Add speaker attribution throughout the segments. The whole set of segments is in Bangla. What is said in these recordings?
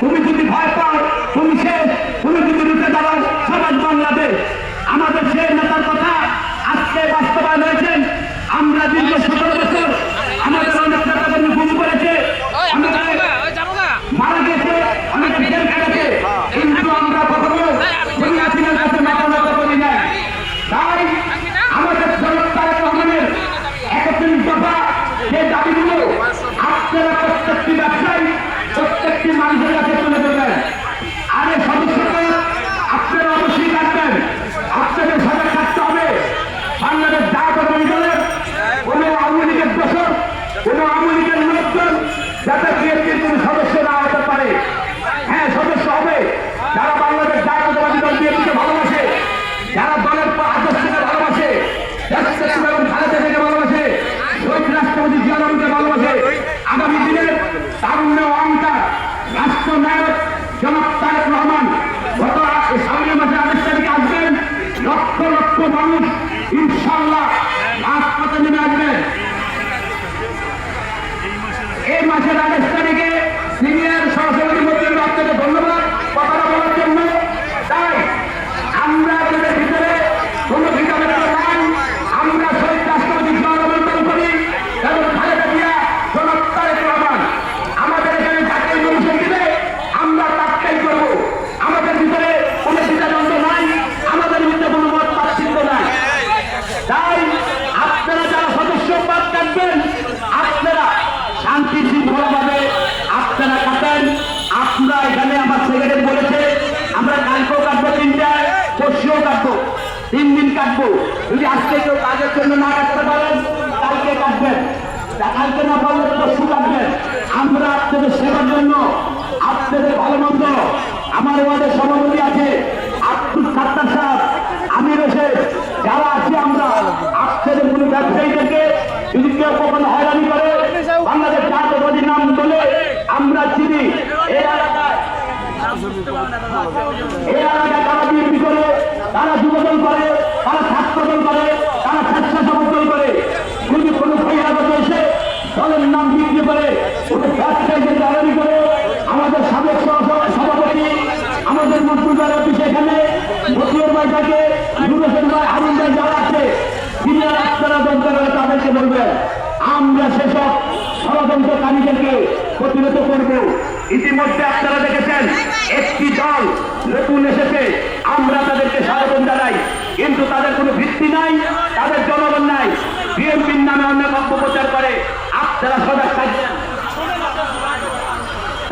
Speaker 1: তুমি যদি ভয় পাও, তুমি শেষ তুমি যদি রুখে দাঁড়াও সমাজ বাংলাদেশ। আমাদের সে নেতার কথা আজকে বাস্তবায়ন হয়েছেন আমরা দীর্ঘ সতেরো মাসের আঠাশ তিন দিন কাটবো। যদি আজকে কেউ কাজের জন্য না কাটতে পারেন, কালকে কাটবেন। কালকে না পারলে পরশু কাটবেন। আমরা আপনাদের সেবার জন্য, আপনাদের ভালো মন্দ, আমার ওয়ার্ডের সভাপতি আছে আব্দুল সাত্তার সাহেব আমির হোসেন যারা আছি আমরা আপনাদের কোনো ব্যবসায়ীদেরকে যদি কেউ কখনো হয়রানি করে বাংলাদেশ জাতীয়বাদী নাম বলে আমরা চিনি এই এলাকায় তারা আমাদের সাবেক সভাপতি আমাদের মন্ত্রীদের অফিস এখানে যারা আছে সিনিয়র আপনারা দরকার হলে তাদেরকে বলবেন আমরা সেসব ষড়যন্ত্রকারীদেরকে প্রতিরোধ করব। ইতিমধ্যে আপনারা দেখেছেন, একটি দল নতুন এসেছে। আমরা তাদেরকে স্বাগত জানাই, কিন্তু তাদের কোনো ভিত্তি নাই, তাদের জনগণ নাই। বিএনপির নামে অনেক অপপ্রচার করে, আপনারা সজাগ থাকবেন।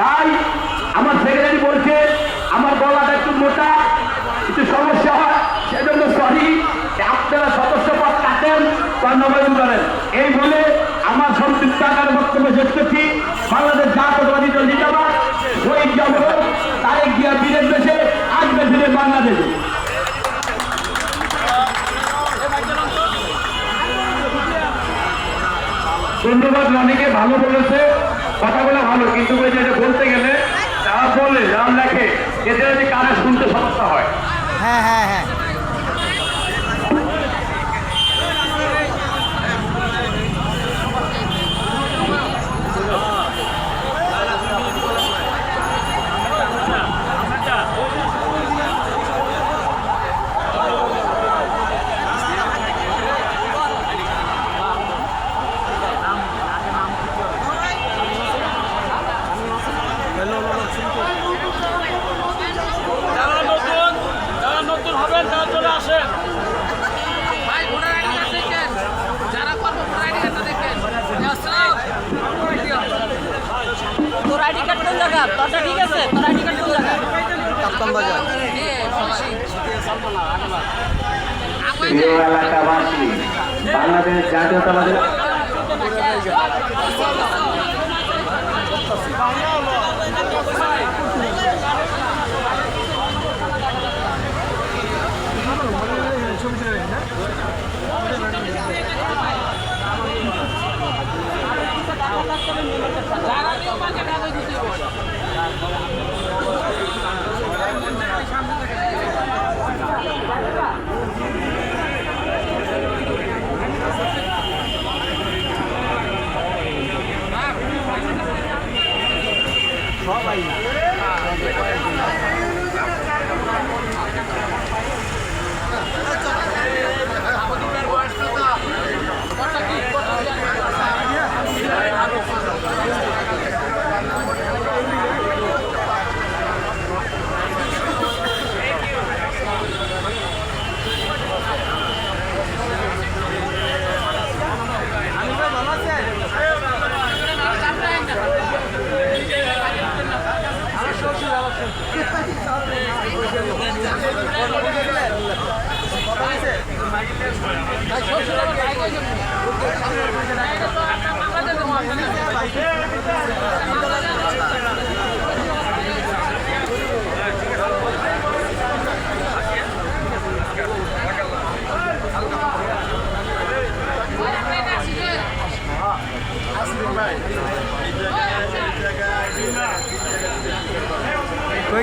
Speaker 1: তাই আমার সেক্রেটারি বলছে, আমার গলাটা একটু মোটা, একটু সমস্যা ধন্যবাদ অনেকে ভালো বলেছে, কথাগুলো ভালো, কিন্তু যে বলতে গেলে যারা বলে যারা লেখে এদের কানে শুনতে সমস্যা হয়
Speaker 2: হ্যাঁ হ্যাঁ হ্যাঁ
Speaker 3: যারা নতুন যারা নতুন হবেন তারা চলে আসেন
Speaker 4: ভাই ভোটার আইডি কার্ড দেখেন যারা করব ভোটার আইডি কার্ডটা দেখেন
Speaker 5: তোর আইডি কার্ড কোন জায়গা তোরটা ঠিক আছে তোর আইডি কার্ড কোন জায়গা
Speaker 2: কাপ্তান বাজার।
Speaker 1: প্রিয় এলাকাবাসী বাংলাদেশ জাতীয়তাবাদী
Speaker 2: কই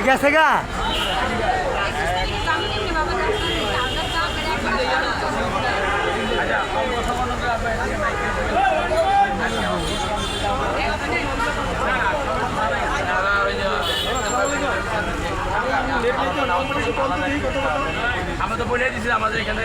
Speaker 2: গেছে গা?
Speaker 1: আমরা তো বলে দিয়েছিলাম আমাদের এখানে।